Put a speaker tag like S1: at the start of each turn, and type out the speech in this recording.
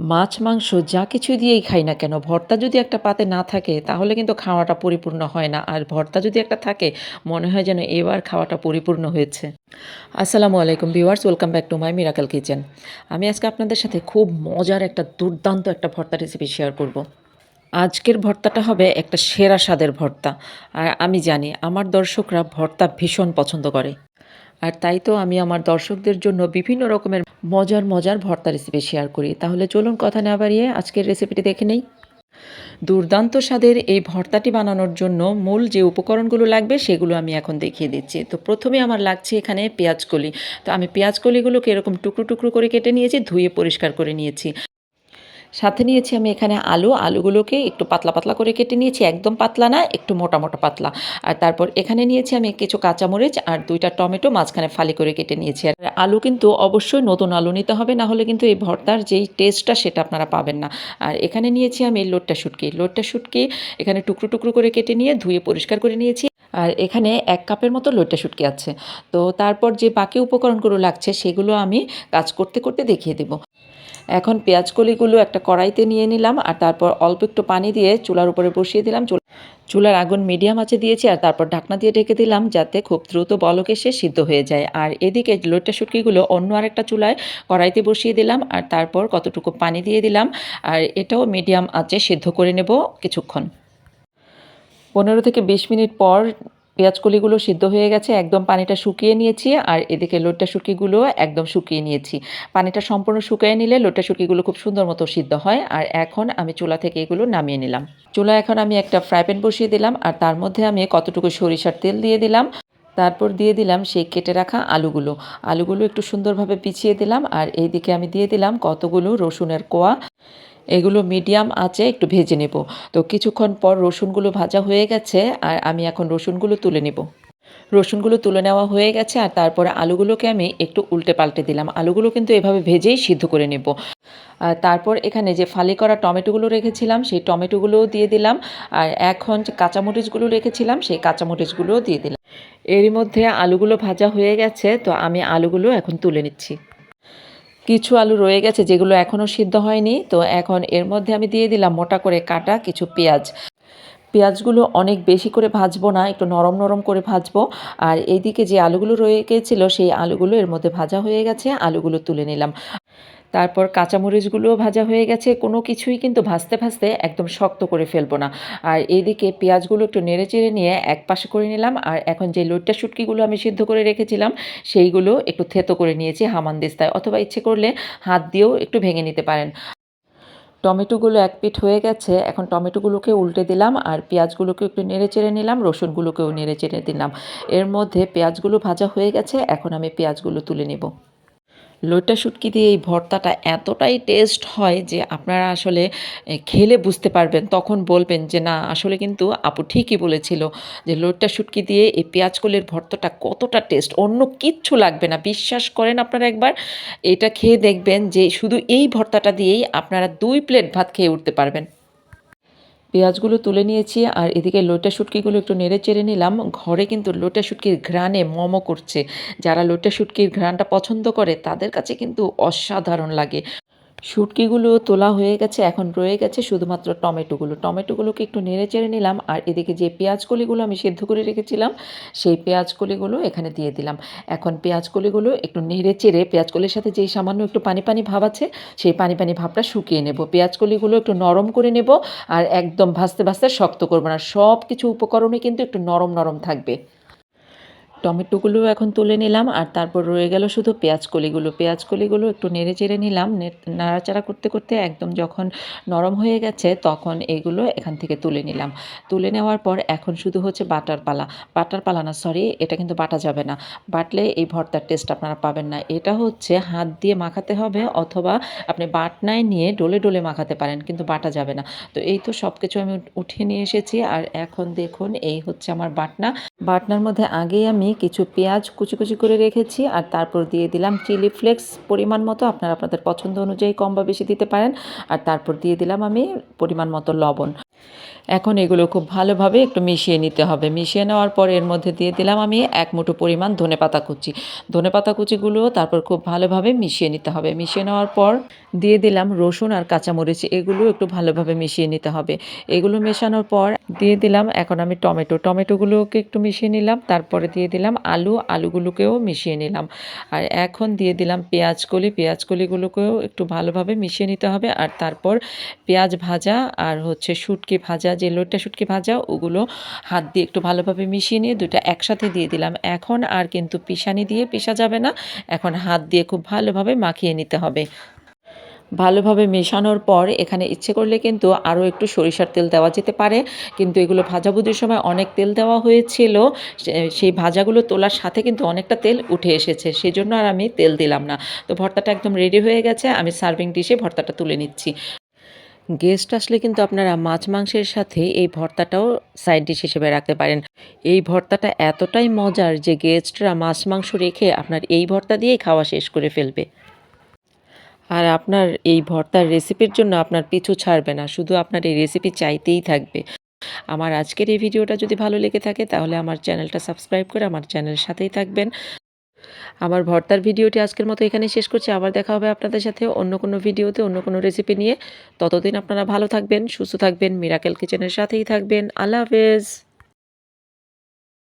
S1: মাছ, মাংস যা কিছু দিয়েই খাই না কেন? ভর্তা যদি একটা পাতে না থাকে, তাহলে কিন্তু খাওয়াটা পরিপূর্ণ হয় না। আর ভর্তা যদি একটা থাকে, মনে হয় যেন এবার খাওয়াটা পরিপূর্ণ হয়েছে। আসসালামু আলাইকুম viewers, welcome back to my miracle kitchen. আমি আজকে আপনাদের সাথে খুব মজার একটা দুর্দান্ত একটা ভর্তা রেসিপি শেয়ার করব। আজকের ভর্তাটা হবে একটা সেরা স্বাদের ভর্তা। আর আমি জানি, আমার দর্শকরা ভর্তা ভীষণ পছন্দ করে। আর তাই তো আমি আমার দর্শকদের জন্য বিভিন্ন রকমের মজার মজার ভর্তা রেসিপি শেয়ার করি। তাহলে চলুন কথা না বাড়িয়ে আজকের রেসিপিটি দেখে নেই। দুর্দান্ত স্বাদের এই ভর্তাটি বানানোর জন্য মূল যে উপকরণগুলো লাগবে সেগুলো আমি এখন দেখিয়ে দিচ্ছি। তো প্রথমে আমার লাগছে এখানে পেঁয়াজকলি তো আমি পেঁয়াজকলিগুলোকে এরকম টুকরো টুকরো করে কেটে নিয়েছি, ধুয়ে পরিষ্কার করে নিয়েছি। সাথে নিয়েছি আমি এখানে আলু। আলুগুলোকে একটু পাতলা পাতলা করে কেটে নিয়েছি, একদম পাতলা না, একটু মোটা মোটা পাতলা। আর তারপর এখানে নিয়েছি আমি কিছু কাঁচামরিচ আর দুইটা টমেটো, মাঝখানে ফালি করে কেটে নিয়েছি। আর আলু কিন্তু অবশ্যই নতুন আলু নিতে হবে, না হলে কিন্তু এই ভর্তার যেই টেস্টটা সেটা আপনারা পাবেন না। আর এখানে নিয়েছি আমি লোটটা শুটকি। লোটটা শুটকি এখানে টুকরো টুকরো করে কেটে নিয়ে ধুয়ে পরিষ্কার করে নিয়েছি। আর এখানে এক কাপের মতো লোটটা শুটকি আছে। তো তারপর যে বাকি উপকরণগুলো লাগছে, সেগুলো আমি কাজ করতে করতে দেখিয়ে দেবো। এখন পেঁয়াজ কলিগুলো একটা কড়াইতে নিয়ে নিলাম আর তারপর অল্প একটু পানি দিয়ে চুলার উপরে বসিয়ে দিলাম। চুল- চুলার আগুন মিডিয়াম আঁচে দিয়েছি আর তারপর ঢাকনা দিয়ে ঢেকে দিলাম যাতে খুব দ্রুত বলক এসে সিদ্ধ হয়ে যায়। আর এদিকে লোটটা শুটকিগুলো অন্য আরেকটা চুলায় কড়াইতে বসিয়ে দিলাম আর তারপর কতটুকু পানি দিয়ে দিলাম আর এটাও মিডিয়াম আঁচে সিদ্ধ করে নেব কিছুক্ষণ। পনেরো থেকে বিশ মিনিট পর পেঁয়াজকলিগুলো সিদ্ধ হয়ে গেছে, একদম পানিটা শুকিয়ে নিয়েছি আর এদিকে লোটটা শুকিগুলো একদম শুকিয়ে নিয়েছি। পানিটা সম্পূর্ণ শুকিয়ে নিলে লোটটা শুকিগুলো খুব সুন্দর মতো সিদ্ধ হয় আর এখন আমি চুলা থেকে এগুলো নামিয়ে নিলাম। চুলা এখন আমি একটা ফ্রাই প্যান বসিয়ে দিলাম আর তার মধ্যে আমি কতটুকু সরিষার তেল দিয়ে দিলাম, তারপর দিয়ে দিলাম সেই কেটে রাখা আলুগুলো। আলুগুলো একটু সুন্দরভাবে পিছিয়ে দিলাম আর এইদিকে আমি দিয়ে দিলাম কতগুলো রসুনের কোয়া। এগুলো মিডিয়াম আঁচে একটু ভেজে নেব। তো কিছুক্ষণ পর রসুনগুলো ভাজা হয়ে গেছে, আর আমি এখন রসুনগুলো তুলে নেব। রসুনগুলো তুলে নেওয়া হয়ে গেছে, আর তারপরে আলুগুলোকে আমি একটু উল্টে পাল্টে দিলাম। আলুগুলো কিন্তু এভাবে ভেজেই সিদ্ধ করে নেব। আর তারপর এখানে যে ফালি করা টমেটোগুলো রেখেছিলাম, সেই টমেটোগুলোও দিয়ে দিলাম। আর এখন যে কাঁচামরিচগুলো রেখেছিলাম, সেই কাঁচামরিচগুলোও দিয়ে দিলাম। এরই মধ্যে আলুগুলো ভাজা হয়ে গেছে, তো আমি আলুগুলো এখন তুলে নিচ্ছি। কিছু আলু রয়ে গেছে যেগুলো এখনও সিদ্ধ হয়নি। তো এখন এর মধ্যে আমি দিয়ে দিলাম মোটা করে কাটা কিছু পেঁয়াজ। পেঁয়াজগুলো অনেক বেশি করে ভাজবো না, একটু নরম নরম করে ভাজবো। আর এইদিকে যে আলুগুলো রয়ে গিয়েছিল সেই আলুগুলো এর মধ্যে ভাজা হয়ে গেছে, আলুগুলো তুলে নিলাম। তারপর কাঁচামরিচগুলোও ভাজা হয়ে গেছে। কোনো কিছুই কিন্তু ভাজতে ভাজতে একদম শক্ত করে ফেলব না। আর এইদিকে পেঁয়াজগুলো একটু নেড়ে চেড়ে নিয়ে এক পাশে করে নিলাম। আর এখন যে লোটটা শুটকিগুলো আমি সিদ্ধ করে রেখেছিলাম, সেইগুলো একটু থেতো করে নিয়েছি হামানদিস্তায় অথবা ইচ্ছে করলে হাত দিয়েও একটু ভেঙে নিতে পারেন। টমেটোগুলো এক পিঠ হয়ে গেছে। এখন টমেটোগুলোকে উল্টে দিলাম আর পেঁয়াজগুলোকে একটু নেড়ে চেড়ে নিলাম, রসুনগুলোকেও নেড়ে চেড়ে দিলাম। এর মধ্যে পেঁয়াজগুলো ভাজা হয়ে গেছে। এখন আমি পেঁয়াজগুলো তুলে নেব। লোটা শুটকি দিয়ে এই ভর্তাটা এতটাই টেস্ট হয় যে আপনারা আসলে খেলে বুঝতে পারবেন। তখন বলবেন যে, না, আসলে কিন্তু আপু ঠিকই বলেছিল যে লোটটা শুটকি দিয়ে এই পেঁয়াজ কলের ভর্তাটা কতটা টেস্ট অন্য কিচ্ছু লাগবে না। বিশ্বাস করেন আপনারা একবার, এটা খেয়ে দেখবেন যে, শুধু এই ভর্তাটা দিয়েই আপনারা দুই প্লেট ভাত খেয়ে উঠতে পারবেন। পেঁয়াজগুলো তুলে নিয়েছি আর এদিকে লোটা শুটকিগুলো একটু নেড়ে চেড়ে নিলাম। ঘরে কিন্তু লোটা শুটকির ঘ্রাণে মমো করছে। যারা লোটা শুটকির ঘ্রাণটা পছন্দ করে তাদের কাছে কিন্তু অসাধারণ লাগে। শুটকিগুলো তোলা হয়ে গেছে, এখন রয়ে গেছে শুধুমাত্র টমেটোগুলো। টমেটোগুলোকে একটু নেড়ে চেড়ে নিলাম আর এদিকে যে পেঁয়াজ কলিগুলো আমি সেদ্ধ করে রেখেছিলাম, সেই পেঁয়াজ কলিগুলো এখানে দিয়ে দিলাম। এখন পেঁয়াজ কলিগুলো একটু নেড়ে চেড়ে, পেঁয়াজ কলির সাথে যেই সামান্য একটু পানি পানি ভাব আছে, সেই পানি পানি ভাবটা শুকিয়ে নেব। পেঁয়াজ কলিগুলো একটু নরম করে নেব আর একদম ভাজতে ভাজতে শক্ত করব না। সব কিছু উপকরণে কিন্তু একটু নরম নরম থাকবে। টমেটোগুলো এখন তুলে নিলাম আর তারপর রয়ে গেল শুধু পেঁয়াজ কলিগুলো। পেঁয়াজ কলিগুলো একটু নেড়ে চেড়ে নিলাম। নাড়াচাড়া করতে করতে একদম যখন নরম হয়ে গেছে তখন এগুলো এখান থেকে তুলে নিলাম। তুলে নেওয়ার পর এখন শুধু হচ্ছে বাটার পালা। বাটার পালা না সরি এটা কিন্তু বাটা যাবে না। বাটলে এই ভর্তার টেস্ট আপনারা পাবেন না। এটা হচ্ছে হাত দিয়ে মাখাতে হবে অথবা আপনি বাটনায় নিয়ে ডলে ডলে মাখাতে পারেন, কিন্তু বাটা যাবে না। তো এই তো সব কিছু আমি উঠ- উঠিয়ে নিয়ে এসেছি। আর এখন দেখুন, এই হচ্ছে আমার বাটনা। বাটনার মধ্যে আগেই আমি কিছু পেঁয়াজ কুচি কুচি করে রেখেছি আর তারপর দিয়ে দিলাম চিলি ফ্লেক্স পরিমাণ মতো। আপনারা আপনাদের পছন্দ অনুযায়ী কম বা বেশি দিতে পারেন। আর তারপর দিয়ে দিলাম আমি পরিমাণ মতো লবণ। এখন এগুলো খুব ভালোভাবে একটু মিশিয়ে নিতে হবে। মিশিয়ে নেওয়ার পর এর মধ্যে দিয়ে দিলাম আমি এক মুঠো পরিমাণ ধনেপাতা কুচি। ধনেপাতা কুচিগুলো তারপর খুব ভালোভাবে মিশিয়ে নিতে হবে। মিশিয়ে নেওয়ার পর দিয়ে দিলাম রসুন আর কাঁচামরিচ। এগুলো একটু ভালোভাবে মিশিয়ে নিতে হবে। এগুলো মেশানোর পর দিয়ে দিলাম, এখন আমি টমেটো। টমেটোগুলোকে একটু মিশিয়ে নিলাম, তারপরে দিয়ে দিলাম আলু, আলুগুলোকেও মিশিয়ে নিলাম। আর এখন দিয়ে দিলাম পেঁয়াজ কলি পেঁয়াজ কলিগুলোকেও একটু ভালোভাবে মিশিয়ে নিতে হবে। আর তারপর পেঁয়াজ ভাজা আর হচ্ছে শুটকি ভাজা, যে লোটটা শুটকি ভাজা, ওগুলো হাত দিয়ে একটু ভালোভাবে মিশিয়ে নিয়ে দুটো একসাথে দিয়ে দিলাম। এখন আর কিন্তু পিসানি দিয়ে পিসা যাবে না, এখন হাত দিয়ে খুব ভালোভাবে মাখিয়ে নিতে হবে। ভালোভাবে মেশানোর পর এখানে ইচ্ছে করলে কিন্তু আরও একটু সরিষার তেল দেওয়া যেতে পারে। কিন্তু এগুলো ভাজাভুজির সময় অনেক তেল দেওয়া হয়েছিল। সেই ভাজাগুলো তোলার সাথে কিন্তু অনেকটা তেল উঠে এসেছে। সেই জন্য আর আমি তেল দিলাম না। তো ভর্তাটা একদম রেডি হয়ে গেছে। আমি সার্ভিং ডিশে ভর্তাটা তুলে নিচ্ছি। গেস্ট আসলে কিন্তু আপনারা মাছ মাংসের সাথে এই ভর্তাটাও সাইড ডিশ হিসেবে রাখতে পারেন। এই ভর্তাটা এতটাই মজার যে গেস্টরা মাছ মাংস রেখে আপনার এই ভর্তা দিয়েই খাওয়া শেষ করে ফেলবে। আর আপনার এই ভর্তার রেসিপির জন্য আপনার পিছু ছাড়বে না। শুধু আপনার এই রেসিপি চাইতেই থাকবে। আমার আজকের এই ভিডিওটা যদি ভালো লেগে থাকে, তাহলে আমার চ্যানেলটা সাবস্ক্রাইব করে আমার চ্যানেলের সাথেই থাকবেন। আমার ভর্তার ভিডিওটি আজকের মতো এখানে শেষ করছি। আবার দেখা হবে আপনাদের সাথে অন্য কোনো ভিডিওতে, অন্য কোনো রেসিপি নিয়ে। ততদিন আপনারা ভালো থাকবেন, সুস্থ থাকবেন মিরাকেল কিচেনের সাথেই থাকবেন। আল্লাহ হাফেজ।